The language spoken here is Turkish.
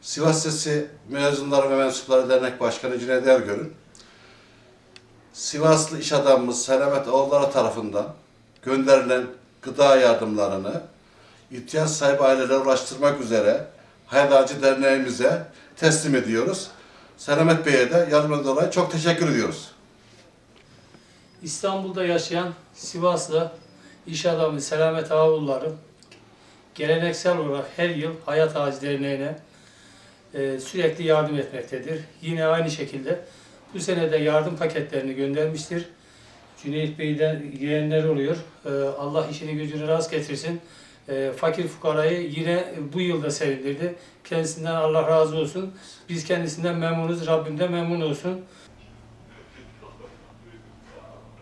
Sivas Sesi Mezunları ve Mensupları Dernek Başkanı Cüneyt Ergör'ün Sivaslı iş adamımız Selamet Oğulları tarafından gönderilen gıda yardımlarını ihtiyaç sahibi ailelere ulaştırmak üzere Hayat Ağacı Derneğimize teslim ediyoruz. Selamet Bey'e de yardımından dolayı çok teşekkür ediyoruz. İstanbul'da yaşayan Sivaslı iş adamı Selamet Ağulları geleneksel olarak her yıl Hayat Ağacı Derneği'ne e, sürekli yardım etmektedir. Yine aynı şekilde bu sene de yardım paketlerini göndermiştir. Cüneyt Bey'den yeğenler oluyor. E, Allah işini gücünü rast getirsin. E, fakir fukarayı yine bu yılda sevindirdi. Kendisinden Allah razı olsun. Biz kendisinden memnunuz. Rabbim de memnun olsun.